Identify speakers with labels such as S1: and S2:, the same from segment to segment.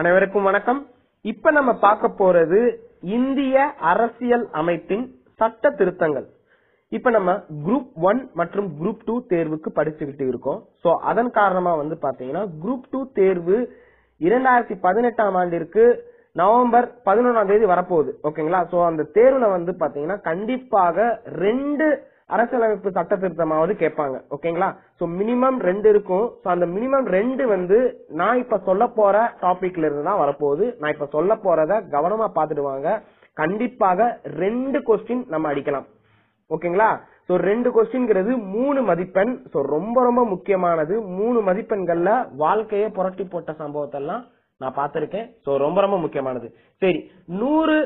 S1: அனைவருக்கும் வணக்கம் இப்ப நம்ம பார்க்க போறது இந்திய அரசியல் அமைப்பின் சட்ட திருத்தங்கள் இப்ப நம்ம குரூப் ஒன் மற்றும் குரூப் டூ தேர்வுக்கு படிச்சுக்கிட்டு இருக்கோம் சோ அதன் காரணமா வந்து பாத்தீங்கன்னா குரூப் டூ தேர்வு இரண்டாயிரத்தி பதினெட்டாம் ஆண்டிற்கு நவம்பர் பதினொன்றாம் தேதி வரப்போகுது ஓகேங்களா சோ அந்த தேர்வுல வந்து பாத்தீங்கன்னா கண்டிப்பாக ரெண்டு அரசியலமைப்பு சட்ட திருத்தமாவது கேட்பாங்க ஓகேங்களா சோ மினிமம் ரெண்டு இருக்கும் சோ அந்த மினிமம் ரெண்டு வந்து நான் இப்ப சொல்ல போற டாபிக்ல இருந்து தான் வரப்போகுது நான் இப்ப சொல்ல போறத கவனமா பாத்துடுவாங்க கண்டிப்பாக ரெண்டு கொஸ்டின் நம்ம அடிக்கலாம் ஓகேங்களா சோ ரெண்டு கொஸ்டின்ங்கிறது மூணு மதிப்பெண் சோ ரொம்ப ரொம்ப முக்கியமானது மூணு மதிப்பெண்கள்ல வாழ்க்கையை புரட்டி போட்ட சம்பவத்தெல்லாம் நான் பாத்திருக்கேன் சோ ரொம்ப ரொம்ப முக்கியமானது சரி நூறு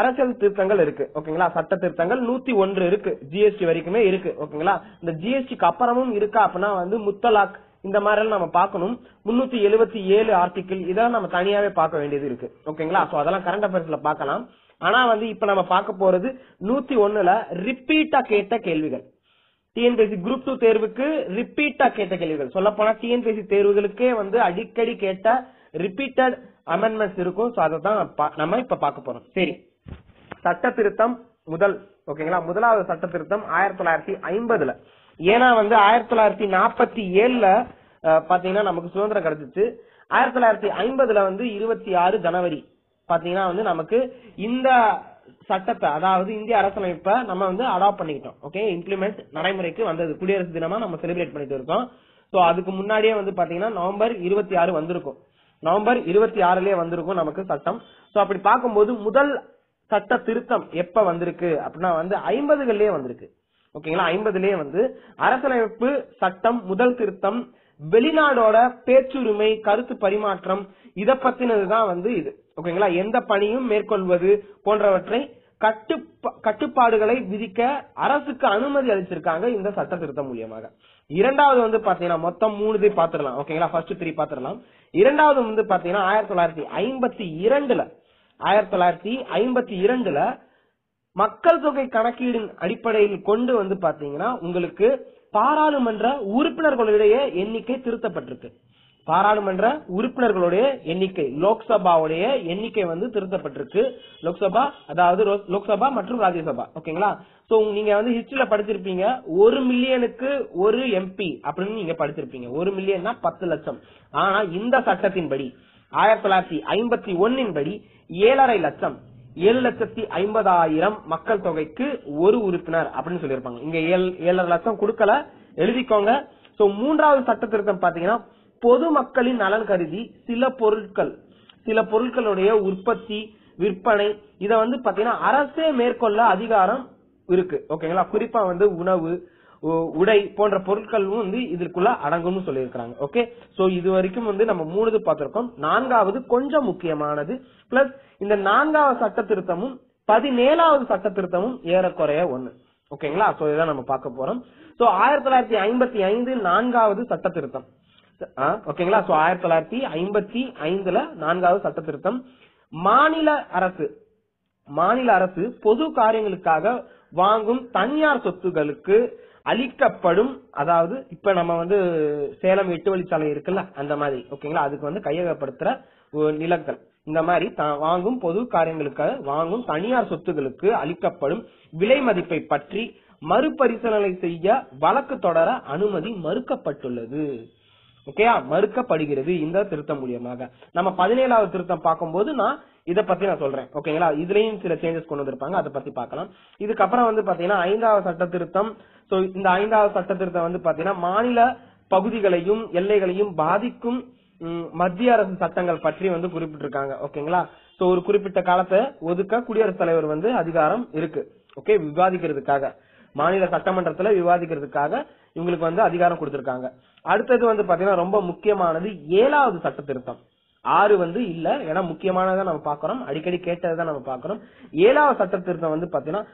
S1: அரசியல் திருத்தங்கள் இருக்கு ஓகேங்களா சட்ட திருத்தங்கள் நூத்தி ஒன்று இருக்கு ஜிஎஸ்டி வரைக்குமே இருக்கு ஓகேங்களா இந்த ஜிஎஸ்டிக்கு அப்புறமும் இருக்கா அப்படின்னா வந்து முத்தலாக் இந்த மாதிரி நம்ம பார்க்கணும் முன்னூத்தி எழுபத்தி ஏழு ஆர்டிகிள் இதெல்லாம் நம்ம தனியாவே பார்க்க வேண்டியது இருக்கு ஓகேங்களா சோ அதெல்லாம் கரண்ட் அஃபேர்ஸ்ல பார்க்கலாம் ஆனா வந்து இப்ப நம்ம பார்க்க போறது நூத்தி ஒண்ணுல ரிப்பீட்டா கேட்ட கேள்விகள் டிஎன்பிஎஸ்சி குரூப் டூ தேர்வுக்கு ரிப்பீட்டா கேட்ட கேள்விகள் சொல்ல போனா டிஎன்பிஎஸ்சி தேர்வுகளுக்கே வந்து அடிக்கடி கேட்ட ரிப்பீட்டட் அமெண்ட்மெண்ட்ஸ் இருக்கும் சோ அதை தான் நம்ம இப்ப பார்க்க போறோம் சரி சட்ட திருத்தம் முதல் ஓகேங்களா முதலாவது சட்ட திருத்தம் ஆயிரத்தி தொள்ளாயிரத்தி ஐம்பதுல ஏன்னா வந்து ஆயிரத்தி தொள்ளாயிரத்தி நாற்பத்தி ஏழுல பாத்தீங்கன்னா நமக்கு சுதந்திரம் கிடைச்சிச்சு ஆயிரத்தி தொள்ளாயிரத்தி ஐம்பதுல வந்து இருபத்தி ஆறு ஜனவரி பாத்தீங்கன்னா வந்து நமக்கு இந்த சட்டத்தை அதாவது இந்திய அரசமைப்பை நம்ம வந்து அடாப்ட் பண்ணிக்கிட்டோம் ஓகே இம்ப்ளிமெண்ட் நடைமுறைக்கு வந்தது குடியரசு தினமா நம்ம செலிப்ரேட் பண்ணிட்டு இருக்கோம் சோ அதுக்கு முன்னாடியே வந்து பாத்தீங்கன்னா நவம்பர் இருபத்தி ஆறு வந்திருக்கும் நவம்பர் இருபத்தி ஆறுலயே வந்திருக்கும் நமக்கு சட்டம் சோ அப்படி பார்க்கும்போது முதல் சட்ட திருத்தம் எப்ப வந்திருக்கு அப்படின்னா வந்து ஐம்பதுகள்லயே வந்திருக்கு ஓகேங்களா ஐம்பதுலயே வந்து அரசமைப்பு சட்டம் முதல் திருத்தம் வெளிநாடோட பேச்சுரிமை கருத்து பரிமாற்றம் இத பத்தினதுதான் வந்து இது ஓகேங்களா எந்த பணியும் மேற்கொள்வது போன்றவற்றை கட்டு கட்டுப்பாடுகளை விதிக்க அரசுக்கு அனுமதி அளிச்சிருக்காங்க இந்த சட்ட திருத்தம் மூலியமாக இரண்டாவது வந்து பாத்தீங்கன்னா மொத்தம் மூணு பாத்துடலாம் ஓகேங்களா ஃபர்ஸ்ட் த்ரீ பாத்துடலாம் இரண்டாவது வந்து பாத்தீங்கன்னா ஆயிரத்தி தொள்ளாயிரத்தி ஐம்பத்தி இரண்டுல ஆயிரத்தி தொள்ளாயிரத்தி ஐம்பத்தி இரண்டுல மக்கள் தொகை கணக்கீடின் அடிப்படையில் கொண்டு வந்து பாத்தீங்கன்னா உங்களுக்கு பாராளுமன்ற உறுப்பினர்களுடைய எண்ணிக்கை திருத்தப்பட்டிருக்கு பாராளுமன்ற உறுப்பினர்களுடைய எண்ணிக்கை லோக்சபாவுடைய எண்ணிக்கை வந்து திருத்தப்பட்டிருக்கு லோக்சபா அதாவது லோக்சபா மற்றும் ராஜ்யசபா ஓகேங்களா சோ நீங்க வந்து ஹிஸ்டரியில படிச்சிருப்பீங்க ஒரு மில்லியனுக்கு ஒரு எம்பி அப்படின்னு நீங்க படிச்சிருப்பீங்க ஒரு மில்லியன்னா பத்து லட்சம் ஆனா இந்த சட்டத்தின்படி ஆயிரத்தி தொள்ளாயிரத்தி ஐம்பத்தி ஒன்னின் படி ஏழரை லட்சம் ஏழு லட்சத்தி ஐம்பதாயிரம் மக்கள் தொகைக்கு ஒரு உறுப்பினர் அப்படின்னு சொல்லியிருப்பாங்க இங்க ஏழரை லட்சம் கொடுக்கல எழுதிக்கோங்க சோ மூன்றாவது சட்ட திருத்தம் பாத்தீங்கன்னா பொதுமக்களின் நலன் கருதி சில பொருட்கள் சில பொருட்களுடைய உற்பத்தி விற்பனை இத வந்து பாத்தீங்கன்னா அரசே மேற்கொள்ள அதிகாரம் இருக்கு ஓகேங்களா குறிப்பா வந்து உணவு உடை போன்ற பொருட்களும் வந்து இதற்குள்ள அடங்கும்னு சொல்லியிருக்கிறாங்க ஓகே சோ இது வரைக்கும் வந்து நம்ம மூணுது பார்த்திருக்கோம் நான்காவது கொஞ்சம் முக்கியமானது பிளஸ் இந்த நான்காவது சட்ட திருத்தமும் பதினேழாவது சட்ட திருத்தமும் ஏறக்குறைய ஒண்ணு ஓகேங்களா சோ இதான் நம்ம பார்க்க போறோம் சோ ஆயிரத்தி தொள்ளாயிரத்தி ஐம்பத்தி ஐந்து நான்காவது சட்ட திருத்தம் ஓகேங்களா சோ ஆயிரத்தி தொள்ளாயிரத்தி ஐம்பத்தி ஐந்துல நான்காவது சட்ட திருத்தம் மாநில அரசு மாநில அரசு பொது காரியங்களுக்காக வாங்கும் தனியார் சொத்துகளுக்கு அழிக்கப்படும் அதாவது இப்ப நம்ம வந்து சேலம் எட்டு வழிச்சாலை இருக்குல்ல அந்த மாதிரி ஓகேங்களா அதுக்கு வந்து கையகப்படுத்துற நிலங்கள் இந்த மாதிரி வாங்கும் பொது காரியங்களுக்கு வாங்கும் தனியார் சொத்துகளுக்கு அளிக்கப்படும் விலை மதிப்பை பற்றி மறுபரிசீலனை செய்ய வழக்கு தொடர அனுமதி மறுக்கப்பட்டுள்ளது ஓகேயா மறுக்கப்படுகிறது இந்த திருத்தம் மூலியமாக நம்ம பதினேழாவது திருத்தம் பார்க்கும்போது நான் இதை பத்தி நான் சொல்றேன் ஓகேங்களா இதுலயும் சில சேஞ்சஸ் கொண்டு வந்திருப்பாங்க அதை பத்தி பார்க்கலாம் இதுக்கப்புறம் வந்து பாத்தீங்கன்னா ஐந்தாவது சட்ட திருத்தம் சோ இந்த ஐந்தாவது சட்ட திருத்தம் வந்து பாத்தீங்கன்னா மாநில பகுதிகளையும் எல்லைகளையும் பாதிக்கும் மத்திய அரசு சட்டங்கள் பற்றி வந்து குறிப்பிட்டிருக்காங்க ஓகேங்களா சோ ஒரு குறிப்பிட்ட காலத்தை ஒதுக்க குடியரசுத் தலைவர் வந்து அதிகாரம் இருக்கு ஓகே விவாதிக்கிறதுக்காக மாநில சட்டமன்றத்துல விவாதிக்கிறதுக்காக இவங்களுக்கு வந்து அதிகாரம் கொடுத்திருக்காங்க அடுத்தது வந்து பாத்தீங்கன்னா ரொம்ப முக்கியமானது ஏழாவது சட்ட திருத்தம் ஆறு வந்து இல்ல ஏன்னா முக்கியமானதை நம்ம பாக்குறோம் அடிக்கடி கேட்டதான் நம்ம பாக்குறோம் ஏழாவது சட்ட திருத்தம் வந்து பாத்தீங்கன்னா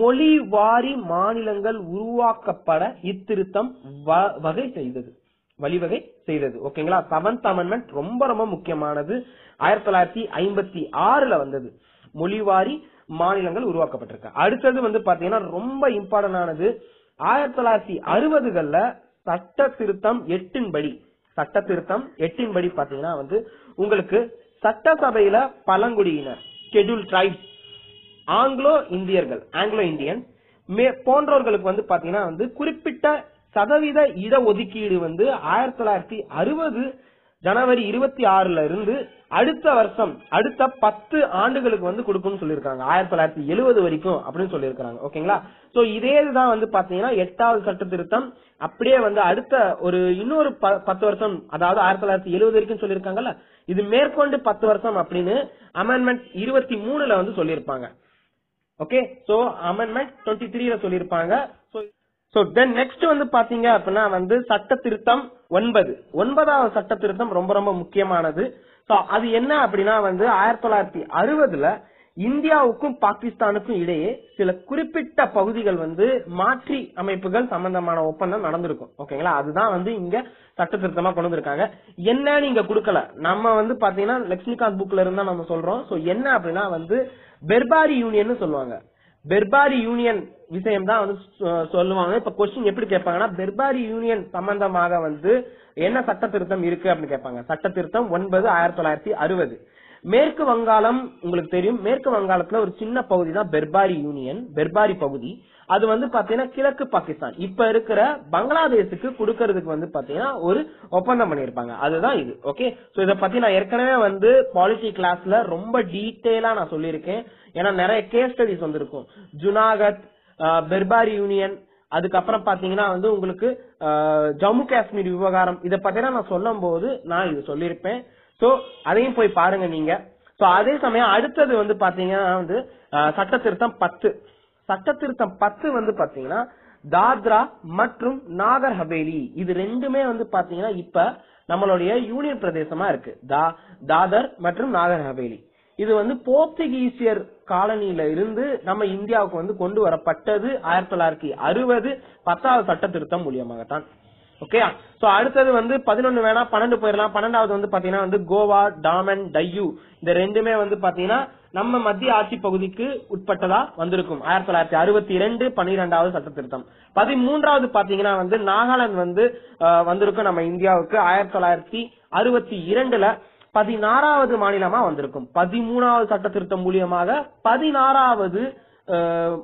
S1: மொழி வாரி மாநிலங்கள் உருவாக்கப்பட இத்திருத்தம் வகை செய்தது வழிவகை செய்தது ஓகேங்களா செவன்த் அமெண்ட்மெண்ட் ரொம்ப ரொம்ப முக்கியமானது ஆயிரத்தி தொள்ளாயிரத்தி ஐம்பத்தி ஆறுல வந்தது மொழிவாரி மாநிலங்கள் உருவாக்கப்பட்டிருக்கு அடுத்தது வந்து பாத்தீங்கன்னா ரொம்ப இம்பார்ட்டன்ட் ஆனது ஆயிரத்தி தொள்ளாயிரத்தி அறுபதுகள்ல சட்ட திருத்தம் எட்டின் படி சட்ட திருத்தம் எட்டின் படி பாத்தீங்கன்னா வந்து உங்களுக்கு சட்டசபையில பழங்குடியினர் ஷெட்யூல் ட்ரைப்ஸ் ஆங்கிலோ இந்தியர்கள் ஆங்கிலோ இந்தியன் போன்றவர்களுக்கு வந்து பாத்தீங்கன்னா வந்து குறிப்பிட்ட சதவீத இடஒதுக்கீடு வந்து ஆயிரத்தி தொள்ளாயிரத்தி அறுபது ஜனவரி இருபத்தி ஆறுல இருந்து அடுத்த வருஷம் அடுத்த பத்து ஆண்டுகளுக்கு வந்து கொடுக்கும்னு சொல்லியிருக்காங்க ஆயிரத்தி தொள்ளாயிரத்தி எழுபது வரைக்கும் அப்படின்னு சொல்லியிருக்காங்க ஓகேங்களா சோ இதே இதுதான் வந்து பாத்தீங்கன்னா எட்டாவது சட்ட திருத்தம் அப்படியே வந்து அடுத்த ஒரு இன்னொரு பத்து வருஷம் அதாவது ஆயிரத்தி தொள்ளாயிரத்தி எழுபது வரைக்கும் சொல்லியிருக்காங்கல்ல இது மேற்கொண்டு பத்து வருஷம் அப்படின்னு அமெண்ட்மெண்ட் இருபத்தி மூணுல வந்து சொல்லியிருப்பாங்க ஓகே சோ அமெண்ட்மெண்ட் டுவெண்ட்டி த்ரீல சொல்லியிருப்பாங்க சோ தென் நெக்ஸ்ட் வந்து பாத்தீங்க அப்படின்னா வந்து சட்ட திருத்தம் ஒன்பது ஒன்பதாவது சட்ட திருத்தம் ரொம்ப ரொம்ப முக்கியமானது சோ அது என்ன அப்படின்னா வந்து ஆயிரத்தி தொள்ளாயிரத்தி அறுபதுல இந்தியாவுக்கும் பாகிஸ்தானுக்கும் இடையே சில குறிப்பிட்ட பகுதிகள் வந்து மாற்றி அமைப்புகள் சம்பந்தமான ஒப்பந்தம் நடந்திருக்கும் ஓகேங்களா அதுதான் வந்து இங்க சட்ட திருத்தமா கொண்டு வந்திருக்காங்க என்னன்னு இங்க கொடுக்கல நம்ம வந்து பாத்தீங்கன்னா லட்சுமிகாந்த் புக்ல இருந்தா நம்ம சொல்றோம் சோ என்ன அப்படின்னா வந்து பெர்பாரி யூனியன் சொல்லுவாங்க பெர்பாரி யூனியன் விஷயம் தான் வந்து சொல்லுவாங்க இப்ப கொஸ்டின் எப்படி கேட்பாங்கன்னா பெர்பாரி யூனியன் சம்பந்தமாக வந்து என்ன சட்ட திருத்தம் இருக்கு அப்படின்னு கேட்பாங்க சட்ட திருத்தம் ஒன்பது ஆயிரத்தி தொள்ளாயிரத்தி அறுபது மேற்கு வங்காளம் உங்களுக்கு தெரியும் மேற்கு வங்காளத்துல ஒரு சின்ன பகுதி தான் பெர்பாரி யூனியன் பெர்பாரி பகுதி அது வந்து பாத்தீங்கன்னா கிழக்கு பாகிஸ்தான் இப்ப இருக்கிற பங்களாதேஷுக்கு கொடுக்கறதுக்கு வந்து பாத்தீங்கன்னா ஒரு ஒப்பந்தம் பண்ணிருப்பாங்க அதுதான் இது ஓகே சோ இத பத்தி நான் ஏற்கனவே வந்து பாலிசி கிளாஸ்ல ரொம்ப டீட்டெயிலா நான் சொல்லியிருக்கேன் ஏன்னா நிறைய கேஸ் ஸ்டடிஸ் வந்திருக்கும் ஜுனாகத் பெர்பாரி யூனியன் அதுக்கப்புறம் பாத்தீங்கன்னா வந்து உங்களுக்கு ஜம்மு காஷ்மீர் விவகாரம் இதை பத்தினா நான் சொல்லும் போது நான் இது சொல்லியிருப்பேன் சோ அதையும் போய் பாருங்க நீங்க சோ அதே சமயம் அடுத்தது வந்து பாத்தீங்கன்னா வந்து சட்ட திருத்தம் பத்து சட்ட திருத்தம் பத்து வந்து பாத்தீங்கன்னா தாத்ரா மற்றும் நாகர் ஹவேலி இது ரெண்டுமே வந்து பாத்தீங்கன்னா இப்ப நம்மளுடைய யூனியன் பிரதேசமா இருக்கு தாதர் மற்றும் நாகர் ஹவேலி இது வந்து போர்த்துகீசியர் காலனியில இருந்து நம்ம இந்தியாவுக்கு வந்து கொண்டு வரப்பட்டது ஆயிரத்தி தொள்ளாயிரத்தி அறுபது பத்தாவது சட்ட திருத்தம் மூலியமாகத்தான் ஓகே சோ அடுத்தது வந்து பதினொன்னு வேணா பன்னெண்டு போயிடலாம் பன்னெண்டாவது வந்து பாத்தீங்கன்னா வந்து கோவா டாமன் அண்ட் டையூ இந்த ரெண்டுமே வந்து பாத்தீங்கன்னா நம்ம மத்திய ஆட்சி பகுதிக்கு உட்பட்டதா வந்திருக்கும் ஆயிரத்தி தொள்ளாயிரத்தி அறுபத்தி இரண்டு பன்னிரெண்டாவது சட்ட திருத்தம் பதிமூன்றாவது பாத்தீங்கன்னா வந்து நாகாலாந்து வந்து வந்திருக்கும் நம்ம இந்தியாவுக்கு ஆயிரத்தி தொள்ளாயிரத்தி அறுபத்தி இரண்டுல பதினாறாவது மாநிலமா வந்திருக்கும் பதிமூணாவது சட்ட திருத்தம் மூலியமாக பதினாறாவது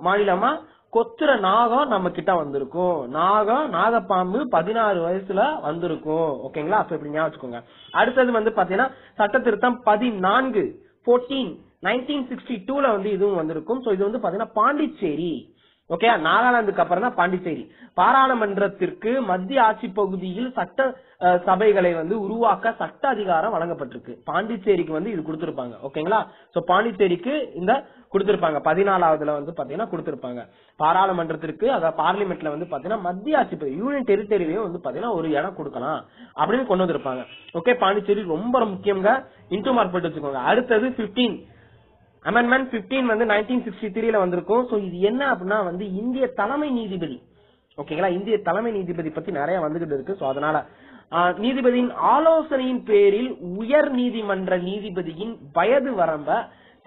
S1: மாநிலமா கொத்துற நாகம் நம்ம கிட்ட வந்திருக்கும் நாகம் நாகப்பாம்பு பதினாறு வயசுல வந்திருக்கும் ஓகேங்களா அப்ப இப்படி ஞாபகம் அடுத்தது வந்து பாத்தீங்கன்னா சட்ட திருத்தம் பதினான்கு போர்டீன் நைன்டீன் சிக்ஸ்டி டூல வந்து இதுவும் வந்திருக்கும் சோ இது வந்து பாத்தீங்கன்னா பாண்டிச்சேரி ஓகே நாகாலாந்துக்கு அப்புறம் தான் பாண்டிச்சேரி பாராளுமன்றத்திற்கு மத்திய ஆட்சி பகுதியில் சட்ட சபைகளை வந்து உருவாக்க சட்ட அதிகாரம் வழங்கப்பட்டிருக்கு பாண்டிச்சேரிக்கு வந்து இது கொடுத்திருப்பாங்க ஓகேங்களா சோ பாண்டிச்சேரிக்கு இந்த கொடுத்திருப்பாங்க பதினாலாவதுல வந்து பாத்தீங்கன்னா கொடுத்திருப்பாங்க பாராளுமன்றத்திற்கு அதாவது பார்லிமெண்ட்ல வந்து பாத்தீங்கன்னா மத்திய ஆட்சிப்பகுதி யூனியன் டெரிட்டரியிலேயே வந்து பாத்தீங்கன்னா ஒரு இடம் கொடுக்கலாம் அப்படின்னு கொண்டு வந்திருப்பாங்க ஓகே பாண்டிச்சேரி ரொம்ப முக்கியங்க இன்டூ மார்க் போட்டு வச்சுக்கோங்க அடுத்தது பிப்டீன் அமெண்ட்மெண்ட் பிப்டீன் வந்து நைன்டீன் சிக்ஸ்டி த்ரீல வந்திருக்கும் சோ இது என்ன அப்படின்னா வந்து இந்திய தலைமை நீதிபதி ஓகேங்களா இந்திய தலைமை நீதிபதி பத்தி நிறைய வந்துகிட்டு இருக்கு சோ அதனால நீதிபதியின் ஆலோசனையின் பேரில் உயர் நீதிமன்ற நீதிபதியின் வயது வரம்ப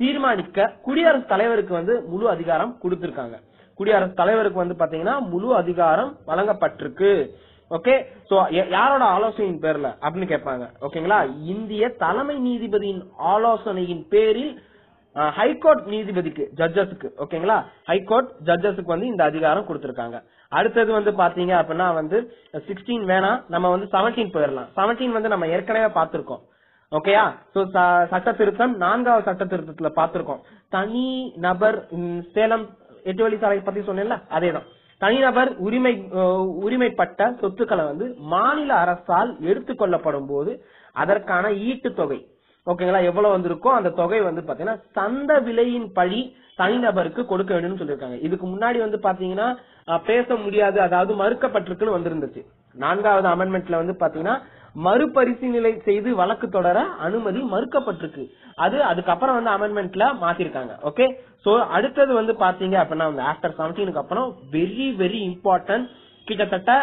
S1: தீர்மானிக்க குடியரசுத் தலைவருக்கு வந்து முழு அதிகாரம் கொடுத்திருக்காங்க குடியரசுத் தலைவருக்கு வந்து பாத்தீங்கன்னா முழு அதிகாரம் வழங்கப்பட்டிருக்கு ஓகே சோ யாரோட ஆலோசனையின் பேர்ல அப்படின்னு கேட்பாங்க ஓகேங்களா இந்திய தலைமை நீதிபதியின் ஆலோசனையின் பேரில் ஹைகோர்ட் நீதிபதிக்கு ஜட்ஜஸுக்கு ஓகேங்களா ஹைகோர்ட் ஜட்ஜஸுக்கு வந்து இந்த அதிகாரம் கொடுத்திருக்காங்க அடுத்தது வந்து பாத்தீங்க அப்படின்னா வந்து சிக்ஸ்டீன் வேணா நம்ம வந்து செவன்டீன் போயிடலாம் செவன்டீன் வந்து நம்ம ஏற்கனவே பார்த்திருக்கோம் ஓகேயா சோ சட்ட திருத்தம் நான்காவது சட்ட திருத்தத்துல பாத்துருக்கோம் தனி நபர் சேலம் எட்டு சாலை பத்தி சொன்னேன்ல அதேதான் தனிநபர் உரிமை உரிமைப்பட்ட சொத்துக்களை வந்து மாநில அரசால் கொள்ளப்படும் போது அதற்கான ஈட்டு தொகை ஓகேங்களா எவ்வளவு வந்திருக்கோ அந்த தொகை வந்து பாத்தீங்கன்னா சந்த விலையின் பழி தனிநபருக்கு கொடுக்க வேண்டும் சொல்லியிருக்காங்க இதுக்கு முன்னாடி வந்து பாத்தீங்கன்னா பேச முடியாது அதாவது மறுக்கப்பட்டிருக்குன்னு வந்திருந்துச்சு நான்காவது அமெண்ட்மெண்ட்ல வந்து பாத்தீங்கன்னா மறுபரிசீலனை செய்து வழக்கு தொடர அனுமதி மறுக்கப்பட்டிருக்கு அது அதுக்கப்புறம் வந்து அமெண்ட்மெண்ட்ல மாத்திருக்காங்க ஓகே சோ அடுத்தது வந்து பாத்தீங்க அப்படின்னா ஆஃப்டர் செவன்டீனுக்கு அப்புறம் வெரி வெரி இம்பார்ட்டன்ட் கிட்டத்தட்ட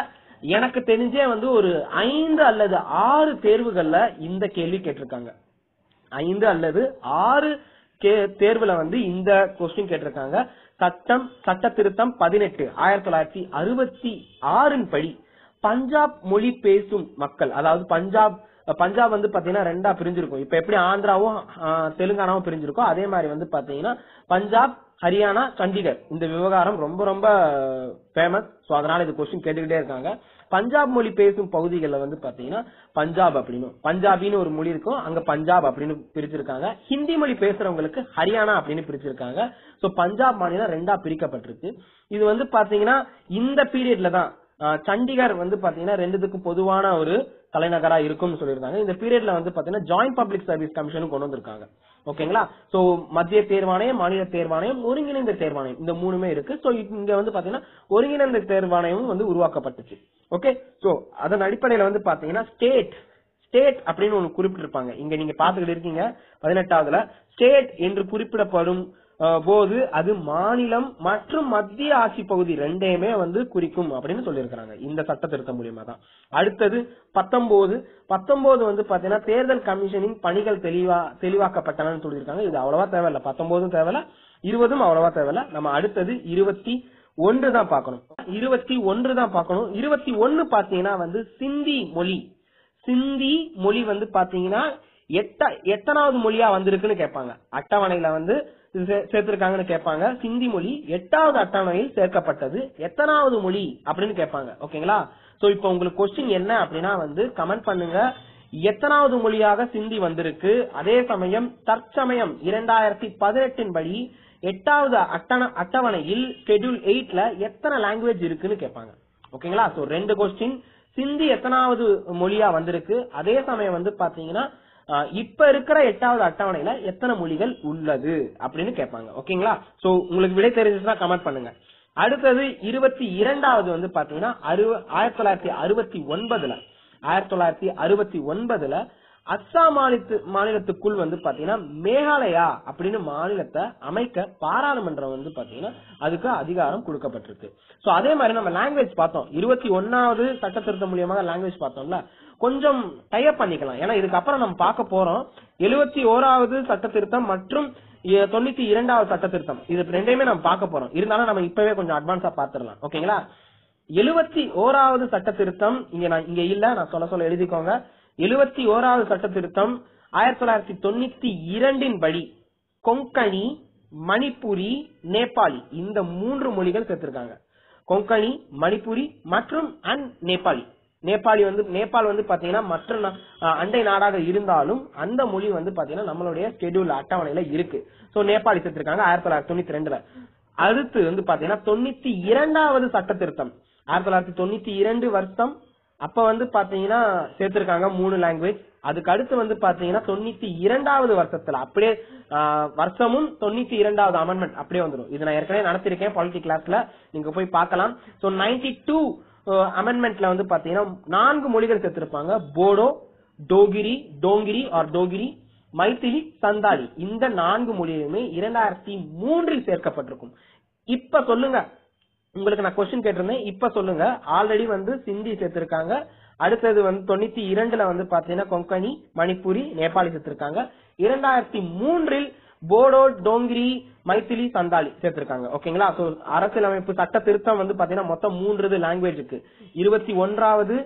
S1: எனக்கு தெரிஞ்சே வந்து ஒரு ஐந்து அல்லது ஆறு தேர்வுகள்ல இந்த கேள்வி கேட்டிருக்காங்க ஐந்து அல்லது ஆறு தேர்வுல வந்து இந்த கொஸ்டின் கேட்டிருக்காங்க சட்டம் சட்ட திருத்தம் பதினெட்டு ஆயிரத்தி தொள்ளாயிரத்தி அறுபத்தி ஆறின் படி பஞ்சாப் மொழி பேசும் மக்கள் அதாவது பஞ்சாப் பஞ்சாப் வந்து பாத்தீங்கன்னா ரெண்டா பிரிஞ்சிருக்கும் இப்ப எப்படி ஆந்திராவும் தெலுங்கானாவும் பிரிஞ்சிருக்கும் அதே மாதிரி வந்து பாத்தீங்கன்னா பஞ்சாப் ஹரியானா சண்டிகர் இந்த விவகாரம் ரொம்ப ரொம்ப ஃபேமஸ் சோ அதனால இது கொஸ்டின் கேட்டுக்கிட்டே இருக்காங்க பஞ்சாப் மொழி பேசும் பகுதிகளில் வந்து பாத்தீங்கன்னா பஞ்சாப் அப்படின்னு பஞ்சாபின்னு ஒரு மொழி இருக்கும் அங்க பஞ்சாப் அப்படின்னு பிரிச்சிருக்காங்க ஹிந்தி மொழி பேசுறவங்களுக்கு ஹரியானா அப்படின்னு பிரிச்சிருக்காங்க சோ பஞ்சாப் மாநிலம் ரெண்டா பிரிக்கப்பட்டிருக்கு இது வந்து பாத்தீங்கன்னா இந்த பீரியட்ல தான் சண்டிகர் வந்து பாத்தீங்கன்னா ரெண்டுத்துக்கும் பொதுவான ஒரு தலைநகரா இருக்கும்னு சொல்லியிருந்தாங்க இந்த பீரியட்ல வந்து பாத்தீங்கன்னா ஜாயிண்ட் பப்ளிக் சர்வீஸ் கமிஷனும் கொண்டு வந்திருக்காங்க ஓகேங்களா சோ மத்திய தேர்வாணையம் மாநில தேர்வாணையம் ஒருங்கிணைந்த தேர்வாணையம் இந்த மூணுமே இருக்கு சோ இங்க வந்து பாத்தீங்கன்னா ஒருங்கிணைந்த தேர்வாணையமும் வந்து உருவாக்கப்பட்டுச்சு ஓகே சோ அதன் அடிப்படையில வந்து பாத்தீங்கன்னா ஸ்டேட் ஸ்டேட் அப்படின்னு ஒன்னு குறிப்பிட்டிருப்பாங்க இங்க நீங்க பாத்துக்கிட்டு இருக்கீங்க பதினெட்டாவதுல ஸ்டேட் என்று குறிப்பிடப்படும் போது அது மாநிலம் மற்றும் மத்திய ஆட்சி பகுதி ரெண்டையுமே வந்து குறிக்கும் அப்படின்னு சொல்லியிருக்கிறாங்க இந்த சட்ட திருத்தம் மூலியமா தான் அடுத்தது பத்தொன்பது பத்தொன்பது வந்து பாத்தீங்கன்னா தேர்தல் கமிஷனின் பணிகள் தெளிவா தெளிவாக்கப்பட்டனன்னு சொல்லியிருக்காங்க இது அவ்வளவா தேவையில்ல பத்தொன்பதும் தேவையில்ல இருபதும் அவ்வளவா தேவையில்ல நம்ம அடுத்தது இருபத்தி ஒன்று தான் பார்க்கணும் இருபத்தி ஒன்று தான் பார்க்கணும் இருபத்தி ஒன்னு பாத்தீங்கன்னா வந்து சிந்தி மொழி சிந்தி மொழி வந்து பாத்தீங்கன்னா எட்ட எத்தனாவது மொழியா வந்திருக்குன்னு கேட்பாங்க அட்டவணையில வந்து சேர்த்திருக்காங்கன்னு கேட்பாங்க சிந்தி மொழி எட்டாவது அட்டவணையில் சேர்க்கப்பட்டது எத்தனாவது மொழி அப்படின்னு கேட்பாங்க ஓகேங்களா சோ இப்போ உங்களுக்கு கொஸ்டின் என்ன அப்படின்னா வந்து கமெண்ட் பண்ணுங்க எத்தனாவது மொழியாக சிந்தி வந்திருக்கு அதே சமயம் தற்சமயம் இரண்டாயிரத்தி பதினெட்டின் படி எட்டாவது அட்டவணையில் ஷெட்யூல் எயிட்ல எத்தனை லாங்குவேஜ் இருக்குன்னு கேட்பாங்க ஓகேங்களா சோ ரெண்டு கொஸ்டின் சிந்தி எத்தனாவது மொழியா வந்திருக்கு அதே சமயம் வந்து பாத்தீங்கன்னா இப்ப இருக்கிற எட்டாவது அட்டவணையில எத்தனை மொழிகள் உள்ளது அப்படின்னு கேட்பாங்க ஓகேங்களா சோ உங்களுக்கு விடை தெரிஞ்சதுன்னா கமெண்ட் பண்ணுங்க அடுத்தது இருபத்தி இரண்டாவது வந்து பாத்தீங்கன்னா ஆயிரத்தி தொள்ளாயிரத்தி அறுபத்தி ஒன்பதுல ஆயிரத்தி தொள்ளாயிரத்தி அறுபத்தி ஒன்பதுல அஸ்ஸாம் மாநிலத்து மாநிலத்துக்குள் வந்து பாத்தீங்கன்னா மேகாலயா அப்படின்னு மாநிலத்தை அமைக்க பாராளுமன்றம் வந்து பாத்தீங்கன்னா அதுக்கு அதிகாரம் கொடுக்கப்பட்டிருக்கு சோ அதே மாதிரி நம்ம லாங்குவேஜ் பார்த்தோம் இருபத்தி ஒன்னாவது சட்ட மூலியமாக லாங்குவேஜ் பார்த்தோம்ல கொஞ்சம் டைப் பண்ணிக்கலாம் ஏன்னா இதுக்கப்புறம் நம்ம பார்க்க போறோம் எழுபத்தி ஓராவது சட்ட திருத்தம் மற்றும் தொண்ணூத்தி இரண்டாவது சட்ட திருத்தம் இது ரெண்டையுமே நம்ம பார்க்க போறோம் இருந்தாலும் நம்ம இப்பவே கொஞ்சம் அட்வான்ஸா பாத்துரலாம் ஓகேங்களா எழுபத்தி ஓராவது சட்ட திருத்தம் இங்க நான் இங்க இல்ல நான் சொல்ல சொல்ல எழுதிக்கோங்க எழுபத்தி ஓராவது சட்ட திருத்தம் ஆயிரத்தி தொள்ளாயிரத்தி தொண்ணூத்தி இரண்டின் படி கொங்கணி மணிப்பூரி நேபாளி இந்த மூன்று மொழிகள் சேர்த்திருக்காங்க கொங்கணி மணிப்பூரி மற்றும் அண்ட் நேபாளி நேபாளி வந்து நேபாள் வந்து பாத்தீங்கன்னா மற்ற அண்டை நாடாக இருந்தாலும் அந்த மொழி வந்து பாத்தீங்கன்னா நம்மளுடைய ஸ்கெடியூல் அட்டவணையில இருக்கு சோ நேபாளி சேர்த்திருக்காங்க ஆயிரத்தி தொள்ளாயிரத்தி தொண்ணூத்தி ரெண்டுல அடுத்து வந்து பாத்தீங்கன்னா தொண்ணூத்தி இரண்டாவது சட்ட திருத்தம் ஆயிரத்தி தொள்ளாயிரத்தி தொண்ணூத்தி இரண்டு வருஷம் அப்ப வந்து பாத்தீங்கன்னா சேர்த்திருக்காங்க மூணு லாங்குவேஜ் அதுக்கு அடுத்து வந்து பாத்தீங்கன்னா தொண்ணூத்தி இரண்டாவது வருஷத்துல அப்படியே வருஷமும் தொண்ணூத்தி இரண்டாவது அமெண்ட்மெண்ட் அப்படியே வந்துடும் இது நான் ஏற்கனவே நடத்திருக்கேன் பாலிட்டி கிளாஸ்ல நீங்க போய் பார்க்கலாம் சோ நைன்டி டூ அமெண்ட்மெண்ட்ல வந்து பாத்தீங்கன்னா நான்கு மொழிகள் சேர்த்திருப்பாங்க போடோ டோகிரி டோங்கிரி ஆர் டோகிரி மைத்திலி சந்தாலி இந்த நான்கு மொழியுமே இரண்டாயிரத்தி மூன்றில் சேர்க்கப்பட்டிருக்கும் இப்ப சொல்லுங்க உங்களுக்கு நான் கொஸ்டின் கேட்டிருந்தேன் இப்ப சொல்லுங்க ஆல்ரெடி வந்து சிந்தி சேர்த்திருக்காங்க அடுத்தது வந்து தொண்ணூத்தி இரண்டுல வந்து பாத்தீங்கன்னா கொங்கணி மணிப்பூரி நேபாளி சேர்த்திருக்காங்க இரண்டாயிரத்தி மூன்றில் போடோ டோங்கிரி மைத்திலி சந்தாலி சேர்த்திருக்காங்க ஓகேங்களா சோ அரசியலமைப்பு சட்ட திருத்தம் வந்து பாத்தீங்கன்னா மொத்தம் மூன்றது லாங்குவேஜுக்கு இருபத்தி ஒன்றாவது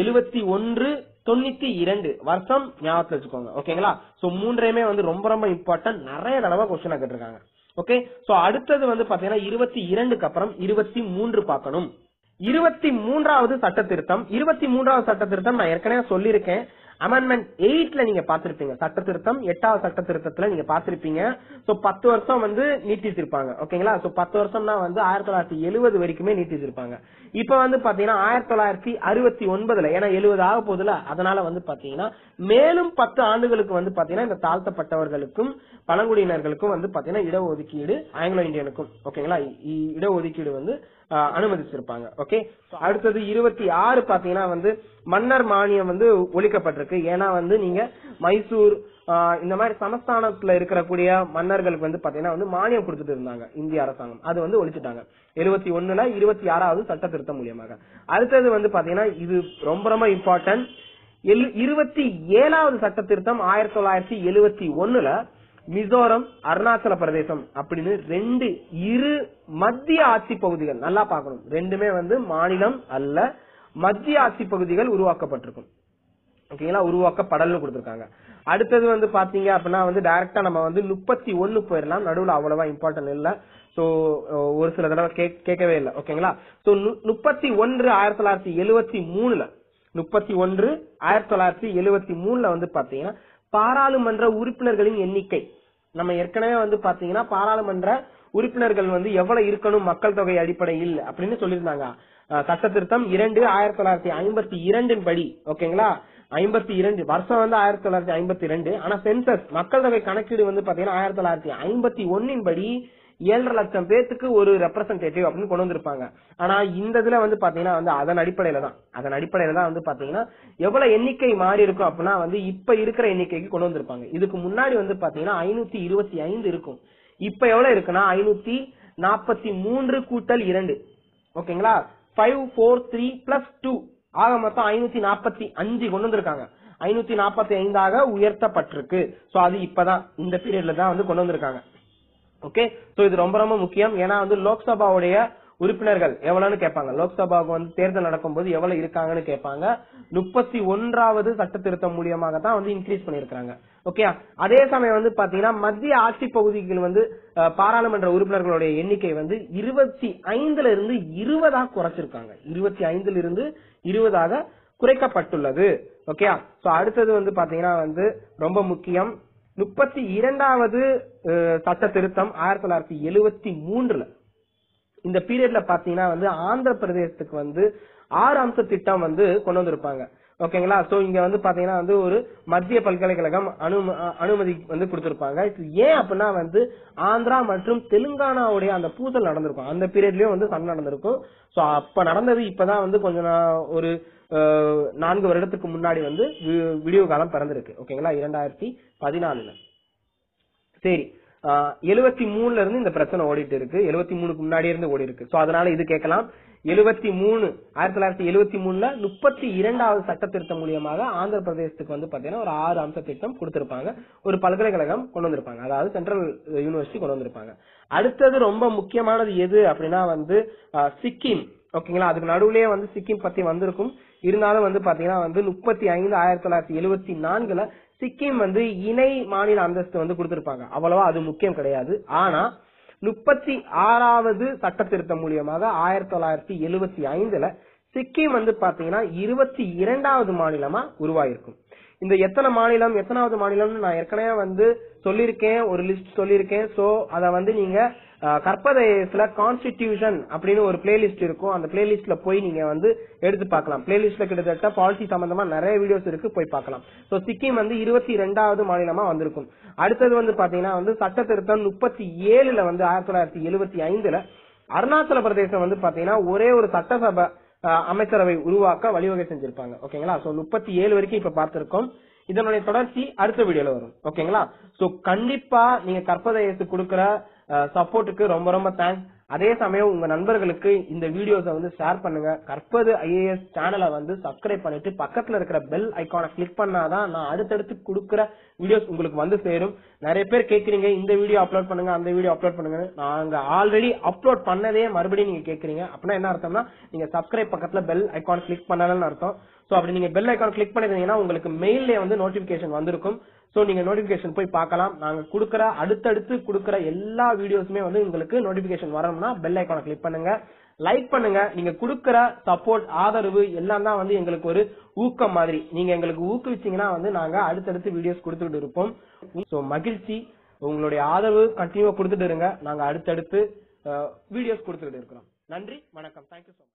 S1: எழுபத்தி ஒன்று தொண்ணூத்தி இரண்டு வருஷம் ஞாபகத்துல வச்சுக்கோங்க ஓகேங்களா சோ மூன்றையுமே வந்து ரொம்ப ரொம்ப இம்பார்ட்டன்ட் நிறைய தடவை கொஸ்டினா கேட்டிருக்காங்க ஓகே சோ அடுத்தது வந்து பாத்தீங்கன்னா இருபத்தி இரண்டுக்கு அப்புறம் இருபத்தி மூன்று பார்க்கணும் இருபத்தி மூன்றாவது சட்ட திருத்தம் இருபத்தி மூன்றாவது சட்ட திருத்தம் நான் ஏற்கனவே சொல்லியிருக்கேன் அமெண்ட்மெண்ட் எயிட்ல நீங்க பாத்திருப்பீங்க சட்ட திருத்தம் எட்டாவது சட்ட திருத்தத்துல நீங்க பாத்திருப்பீங்க சோ பத்து வருஷம் வந்து நீட்டிச்சிருப்பாங்க ஓகேங்களா சோ பத்து வருஷம்னா வந்து ஆயிரத்தி தொள்ளாயிரத்தி எழுபது வரைக்குமே நீட்டிச்சிருப்பாங்க இப்ப வந்து பாத்தீங்கன்னா ஆயிரத்தி தொள்ளாயிரத்தி அறுபத்தி ஒன்பதுல ஏன்னா எழுபது ஆக போதுல அதனால வந்து பாத்தீங்கன்னா மேலும் பத்து ஆண்டுகளுக்கு வந்து பாத்தீங்கன்னா இந்த தாழ்த்தப்பட்டவர்களுக்கும் பழங்குடியினர்களுக்கும் வந்து பாத்தீங்கன்னா இடஒதுக்கீடு ஆங்கிலோ இந்தியனுக்கும் ஓகேங்களா இடஒதுக்கீடு வந்து அனுமதிச்சிருப்பாங்க ஓகே அடுத்தது இருபத்தி ஆறு பாத்தீங்கன்னா வந்து மன்னர் மானியம் வந்து ஒழிக்கப்பட்டிருக்கு ஏன்னா வந்து நீங்க மைசூர் இந்த மாதிரி சமஸ்தானத்துல இருக்கக்கூடிய மன்னர்களுக்கு வந்து பாத்தீங்கன்னா வந்து மானியம் கொடுத்துட்டு இருந்தாங்க இந்திய அரசாங்கம் அது வந்து ஒழிச்சுட்டாங்க எழுபத்தி ஒண்ணுல இருபத்தி ஆறாவது சட்ட திருத்தம் மூலியமாக அடுத்தது வந்து பாத்தீங்கன்னா இது ரொம்ப ரொம்ப இம்பார்ட்டன்ட் இருபத்தி ஏழாவது சட்ட திருத்தம் ஆயிரத்தி தொள்ளாயிரத்தி எழுபத்தி ஒண்ணுல மிசோரம் அருணாச்சல பிரதேசம் அப்படின்னு ரெண்டு இரு மத்திய ஆட்சி பகுதிகள் நல்லா பார்க்கணும் ரெண்டுமே வந்து மாநிலம் அல்ல மத்திய ஆட்சி பகுதிகள் உருவாக்கப்பட்டிருக்கும் ஓகேங்களா உருவாக்கப்படல்னு கொடுத்திருக்காங்க அடுத்தது வந்து பாத்தீங்க அப்படின்னா வந்து டைரக்டா நம்ம வந்து முப்பத்தி ஒன்னு போயிடலாம் நடுவுல அவ்வளவா இம்பார்ட்டன்ட் இல்ல சோ ஒரு சில தடவை கேட்கவே இல்லை ஓகேங்களா சோ முப்பத்தி ஒன்று ஆயிரத்தி தொள்ளாயிரத்தி எழுவத்தி மூணுல முப்பத்தி ஒன்று ஆயிரத்தி தொள்ளாயிரத்தி எழுவத்தி மூணுல வந்து பாத்தீங்கன்னா பாராளுமன்ற உறுப்பினர்களின் எண்ணிக்கை நம்ம ஏற்கனவே வந்து பாத்தீங்கன்னா பாராளுமன்ற உறுப்பினர்கள் வந்து எவ்வளவு இருக்கணும் மக்கள் தொகை அடிப்படையில் அப்படின்னு சொல்லியிருந்தாங்க சட்ட திருத்தம் இரண்டு ஆயிரத்தி தொள்ளாயிரத்தி ஐம்பத்தி இரண்டின் படி ஓகேங்களா ஐம்பத்தி இரண்டு வருஷம் வந்து ஆயிரத்தி தொள்ளாயிரத்தி ஐம்பத்தி இரண்டு ஆனா சென்சஸ் மக்கள் தொகை கணக்கீடு வந்து பாத்தீங்கன்னா ஆயிரத்தி தொள்ளாயிரத்தி ஐம்பத்தி ஒன்னின் படி ஏழரை லட்சம் பேத்துக்கு ஒரு ரெப்ரசன்டேட்டிவ் அப்படின்னு கொண்டு வந்திருப்பாங்க ஆனா இந்த இதுல வந்து பாத்தீங்கன்னா வந்து அதன் அடிப்படையில தான் அதன் அடிப்படையில தான் வந்து பாத்தீங்கன்னா எவ்வளவு எண்ணிக்கை மாறி இருக்கும் அப்படின்னா வந்து இப்ப இருக்கிற எண்ணிக்கைக்கு கொண்டு வந்திருப்பாங்க இதுக்கு முன்னாடி வந்து பாத்தீங்கன்னா ஐநூத்தி இருபத்தி ஐந்து இருக்கும் இப்ப எவ்வளவு இருக்குன்னா ஐநூத்தி நாற்பத்தி மூன்று கூட்டல் இரண்டு ஓகேங்களா five four three plus two ஆக மொத்தம் ஐநூத்தி நாற்பத்தி அஞ்சு கொண்டு வந்திருக்காங்க ஐநூத்தி நாற்பத்தி ஐந்தாக உயர்த்தப்பட்டிருக்கு சோ அது இப்பதான் இந்த பீரியட்ல தான் வந்து கொண்டு வந்திருக்காங்க ஓகே சோ இது ரொம்ப ரொம்ப முக்கியம் ஏன்னா வந்து லோக்சபாவுடைய உறுப்பினர்கள் எவ்வளவுன்னு கேட்பாங்க லோக்சபாவுக்கு வந்து தேர்தல் நடக்கும் போது எவ்வளவு இருக்காங்கன்னு கேட்பாங்க முப்பத்தி ஒன்றாவது சட்ட திருத்தம் மூலியமாக தான் வந்து இன்க்ரீஸ் பண்ணிருக்காங்க ஓகே அதே சமயம் வந்து பாத்தீங்கன்னா மத்திய ஆட்சி பகுதிகள் வந்து பாராளுமன்ற உறுப்பினர்களுடைய எண்ணிக்கை வந்து இருபத்தி ஐந்துல இருந்து இருபதாக குறைச்சிருக்காங்க இருபத்தி ஐந்துல இருந்து இருபதாக குறைக்கப்பட்டுள்ளது ஓகே அடுத்தது வந்து பாத்தீங்கன்னா வந்து ரொம்ப முக்கியம் முப்பத்தி இரண்டாவது சட்ட திருத்தம் ஆயிரத்தி தொள்ளாயிரத்தி எழுவத்தி மூன்றுல இந்த பீரியட்ல பாத்தீங்கன்னா வந்து ஆந்திர பிரதேசத்துக்கு வந்து ஆறு அம்ச திட்டம் வந்து கொண்டு வந்திருப்பாங்க ஓகேங்களா சோ இங்க வந்து பாத்தீங்கன்னா வந்து ஒரு மத்திய பல்கலைக்கழகம் அனும அனுமதி வந்து கொடுத்திருப்பாங்க ஏன் அப்படின்னா வந்து ஆந்திரா மற்றும் தெலுங்கானாவுடைய அந்த பூசல் நடந்திருக்கும் அந்த பீரியட்லயும் வந்து சண்டை நடந்திருக்கும் சோ அப்ப நடந்தது இப்பதான் வந்து கொஞ்சம் ஒரு நான்கு வருடத்துக்கு முன்னாடி வந்து விடியோ காலம் பிறந்திருக்கு ஓகேங்களா இரண்டாயிரத்தி பதினாலுல சரி எழுபத்தி மூணுல இருந்து இந்த பிரச்சனை ஓடிட்டு இருக்கு எழுபத்தி மூணுக்கு முன்னாடி இருந்து ஓடி இருக்கு சோ அதனால இது கேட்கலாம் எழுபத்தி மூணு ஆயிரத்தி தொள்ளாயிரத்தி எழுபத்தி மூணுல முப்பத்தி இரண்டாவது சட்ட திருத்தம் மூலியமாக ஆந்திர பிரதேசத்துக்கு வந்து பாத்தீங்கன்னா ஒரு ஆறு அம்ச திட்டம் கொடுத்திருப்பாங்க ஒரு பல்கலைக்கழகம் கொண்டு வந்திருப்பாங்க அதாவது சென்ட்ரல் யூனிவர்சிட்டி கொண்டு வந்திருப்பாங்க அடுத்தது ரொம்ப முக்கியமானது எது அப்படின்னா வந்து சிக்கிம் ஓகேங்களா அதுக்கு நடுவுலயே வந்து சிக்கிம் பத்தி வந்திருக்கும் இருந்தாலும் வந்து பாத்தீங்கன்னா வந்து முப்பத்தி ஐந்து ஆயிரத்தி தொள்ளாயிரத்தி எழுபத்தி நான்குல சிக்கிம் வந்து இணை மாநில அந்தஸ்து வந்து கொடுத்திருப்பாங்க அவ்வளவா அது முக்கியம் கிடையாது ஆனா முப்பத்தி ஆறாவது சட்ட திருத்தம் மூலியமாக ஆயிரத்தி தொள்ளாயிரத்தி எழுபத்தி ஐந்துல சிக்கிம் வந்து பாத்தீங்கன்னா இருபத்தி இரண்டாவது மாநிலமா உருவாயிருக்கும் இந்த எத்தனை மாநிலம் எத்தனாவது மாநிலம்னு நான் ஏற்கனவே வந்து சொல்லியிருக்கேன் ஒரு லிஸ்ட் சொல்லியிருக்கேன் சோ அத வந்து நீங்க கற்பதயத்துல கான்ஸ்டிடியூஷன் அப்படின்னு ஒரு பிளேலிஸ்ட் இருக்கும் அந்த பிளேலிஸ்ட்ல போய் நீங்க வந்து எடுத்து பார்க்கலாம் பிளேலிஸ்ட்ல கிட்டத்தட்ட பாலிசி சம்பந்தமா நிறைய வீடியோஸ் இருக்கு போய் பார்க்கலாம் சோ சிக்கிம் வந்து இருபத்தி ரெண்டாவது மாநிலமா வந்திருக்கும் அடுத்தது வந்து பாத்தீங்கன்னா வந்து சட்ட திருத்தம் முப்பத்தி ஏழுல வந்து ஆயிரத்தி தொள்ளாயிரத்தி எழுபத்தி ஐந்துல அருணாச்சல பிரதேசம் வந்து பாத்தீங்கன்னா ஒரே ஒரு சட்டசபை அமைச்சரவை உருவாக்க வழிவகை செஞ்சிருப்பாங்க ஓகேங்களா சோ முப்பத்தி ஏழு வரைக்கும் இப்ப பார்த்திருக்கோம் இதனுடைய தொடர்ச்சி அடுத்த வீடியோல வரும் ஓகேங்களா சோ கண்டிப்பா நீங்க கற்பதயத்து கொடுக்கற சப்போர்ட்டுக்கு ரொம்ப ரொம்ப தேங்க்ஸ் அதே சமயம் உங்க நண்பர்களுக்கு இந்த வீடியோஸ வந்து ஷேர் பண்ணுங்க கற்பது ஐஏஎஸ் சேனலை வந்து சப்ஸ்கிரைப் பண்ணிட்டு பக்கத்துல இருக்கிற பெல் ஐக்கானை கிளிக் பண்ணாதான் நான் அடுத்தடுத்து கொடுக்குற வீடியோஸ் உங்களுக்கு வந்து சேரும் நிறைய பேர் கேக்குறீங்க இந்த வீடியோ அப்லோட் பண்ணுங்க அந்த வீடியோ அப்லோட் பண்ணுங்க நாங்க ஆல்ரெடி அப்லோட் பண்ணதே மறுபடியும் நீங்க கேக்குறீங்க அப்படின்னா என்ன அர்த்தம்னா நீங்க சப்ஸ்கிரைப் பக்கத்துல பெல் ஐக்கான் கிளிக் பண்ணலன்னு அர்த்தம் சோ அப்படி நீங்க பெல் ஐக்கான் கிளிக் பண்ணிருந்தீங்கன்னா உங்களுக்கு மெயிலே வந்து நோட்டிபிகேஷன் வந்திருக்கும் சோ நீங்க நோட்டிபிகேஷன் போய் பார்க்கலாம் நாங்க குடுக்கற அடுத்தடுத்து குடுக்கற எல்லா வீடியோஸுமே வந்து உங்களுக்கு நோட்டிபிகேஷன் வரணும்னா பெல் ஐக்கான கிளிக் பண்ணுங்க லைக் பண்ணுங்க நீங்க குடுக்கற சப்போர்ட் ஆதரவு எல்லாம் தான் வந்து எங்களுக்கு ஒரு ஊக்கம் மாதிரி நீங்க எங்களுக்கு ஊக்குவிச்சீங்கன்னா வந்து நாங்க அடுத்தடுத்து வீடியோஸ் கொடுத்துட்டு இருப்போம் சோ மகிழ்ச்சி உங்களுடைய ஆதரவு கண்டினியூவா கொடுத்துட்டு இருங்க நாங்க அடுத்தடுத்து வீடியோஸ் கொடுத்துட்டு இருக்கிறோம் நன்றி வணக்கம் தேங்க்யூ சோ மச்